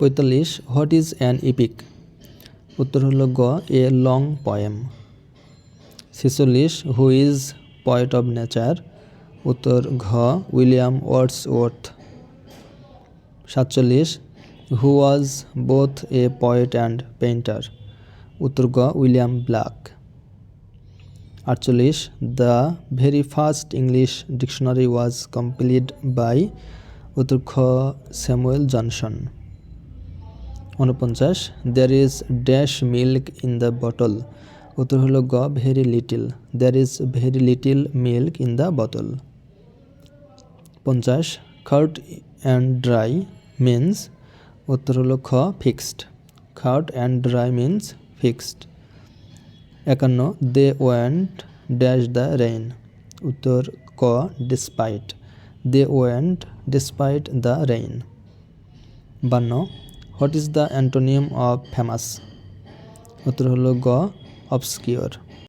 পঁয়তাল্লিশ, what is an epic? উত্তর হলো গ, এ লং পয়েম। ছেচল্লিশ, who is poet of nature. উত্তর ঘ, উইলিয়াম ওয়ার্ডসওয়ার্থ। সাতচল্লিশ, who was both a poet and painter. উত্তর গ, উইলিয়াম ব্ল্যাক। আটচল্লিশ, the very first English dictionary was complete by. উত্তর খ, স্যামুয়েল জনসন। উনপঞ্চাশ there is dash milk in the bottle উত্তর হলো গ very little there is very little milk in the bottle পঞ্চাশ খার্ট অ্যান্ড ড্রাই মিন্স উত্তর হলো খ fixed hard and dry means fixed একান্ন they went dash the rain উত্তর ক despite they went despite the rain বান্ন what is the antonym of famous উত্তর হলো গ অবস্কিওর